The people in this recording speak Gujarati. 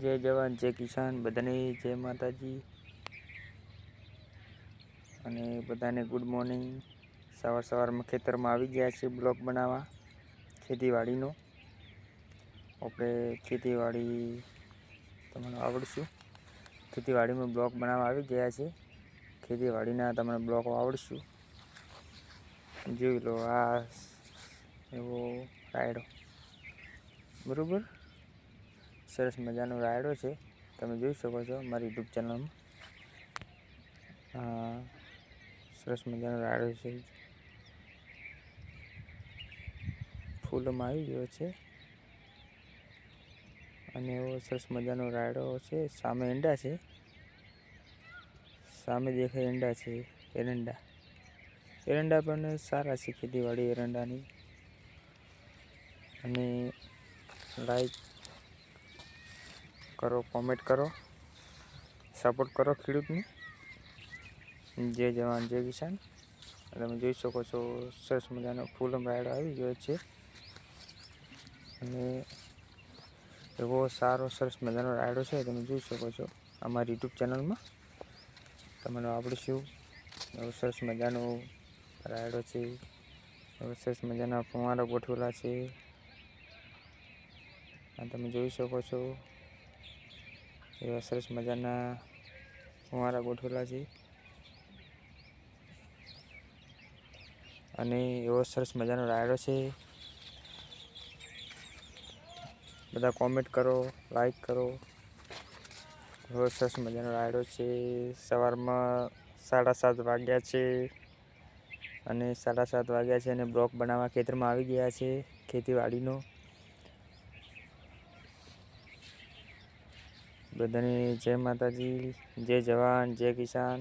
જય જવાન, જય કિસાન, બધાને જય માતાજી. અને બધાને ગુડ મોર્નિંગ સવાર સવારમાં ખેતરમાં આવી ગયા છે બ્લોક બનાવવા, ખેતીવાડીનો. આપણે ખેતીવાડી તમને આવડશું. ખેતીવાડીમાં બ્લોક બનાવવા આવી ગયા છે. ખેતીવાડીના તમને બ્લોકો આવડશું. જોઈ લો આ એવો રાયડો. બરાબર? સરસ મજાનો રાયડો છે. તમે જોઈ શકો છો મારી યુટ્યુબ ચેનલમાં સરસ મજાનો રાયડો છે. ફૂલોમાં આવી ગયો છે. અને એવો સરસ મજાનો રાયડો છે. સામે ઈંડા છે. સામે દેખાય ઈંડા છે, એરંડા. એરંડા પણ સારા છે, ખેતીવાડી એરંડાની. અને લાઈક કરો કોમેન્ટ કરો સપોર્ટ કરો ખેડૂતને. જય જવાન, જય કિસાન. તમે જોઈ શકો છો, સરસ મજાનો ફૂલ રાયડો આવી ગયો છે. અને એવો સારો, સરસ મજાનો રાયડો છે, તમે જોઈ શકો છો અમારી યુટ્યુબ ચેનલમાં. તમને આવડશું એવો. સરસ મજાનો રાયડો છે. એવો સરસ મજાના ફુવારા ગોઠવેલા છે. તમે જોઈ શકો છો એવા સરસ મજાના ફુવારા ગોઠવેલા છે. અને એવો સરસ મજાનો રાયડો છે. બધા કોમેન્ટ કરો લાઈક કરો. એવો સરસ મજાનો રાયડો છે. સવારમાં સાડા સાત વાગ્યા છે અને સાડા સાત વાગ્યા છે અને બ્લોક બનાવવા ખેતરમાં આવી ગયા છે ખેતીવાડીનો. બધાને જય માતાજી જય જવાન જય કિસાન.